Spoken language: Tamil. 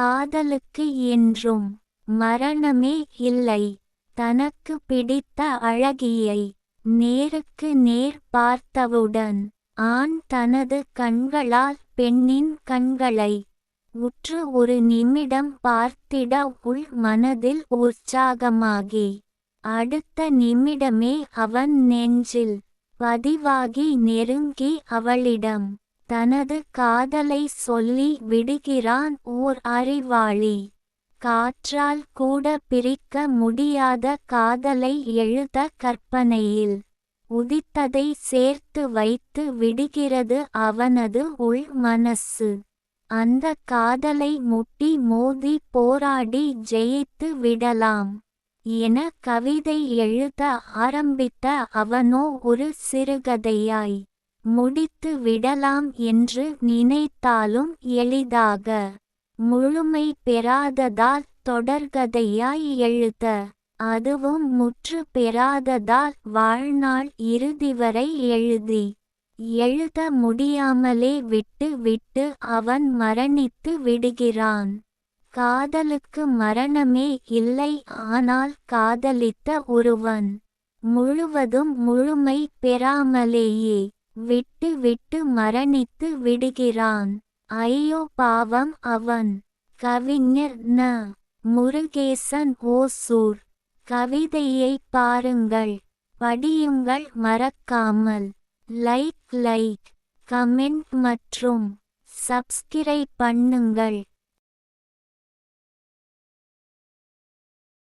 காதலுக்கு என்றும் மரணமே இல்லை. தனக்கு பிடித்த அழகியை நேருக்கு நேர் பார்த்தவுடன் ஆண் தனது கண்களால் பெண்ணின் கண்களை உற்று ஒரு நிமிடம் பார்த்திட உள் மனதில் உற்சாகமாகி அடுத்த நிமிடமே அவன் நெஞ்சில் பதிவாகி நெருங்கி அவளிடம் தனது காதலை சொல்லி விடுகிறான் ஓர் அறிவாளி. காற்றால் கூட பிரிக்க முடியாத காதலை எழுத கற்பனையில் உதித்ததை சேர்த்து வைத்து விடுகிறது அவனது உள் மனசு. அந்த காதலை முட்டி மோதி போராடி ஜெயித்து விடலாம் என கவிதை எழுத ஆரம்பித்த அவனோ ஒரு சிறுகதையாய். முடித்து விடலாம் என்று நினைத்தாலும் எளிதாக. முழுமை பெறாததால் தொடர்கதையாய் எழுத. அதுவும் முற்று பெறாததால் வாழ்நாள் இறுதி வரை எழுதி. எழுத முடியாமலே விட்டு விட்டு அவன் மரணித்து விடுகிறான். காதலுக்கு மரணமே இல்லை ஆனால் காதலித்த ஒருவன். முழுவதும் முழுமை பெறாமலேயே. விட்டு விட்டு மரணித்து விடுகிறான். ஐயோ பாவம் அவன். கவிஞர் ந. முருகேசன் ஓசூர். கவிதையை பாருங்கள். படியுங்கள் மறக்காமல். லைக் லைக் கமெண்ட் மற்றும் சப்ஸ்கிரைப் பண்ணுங்கள்.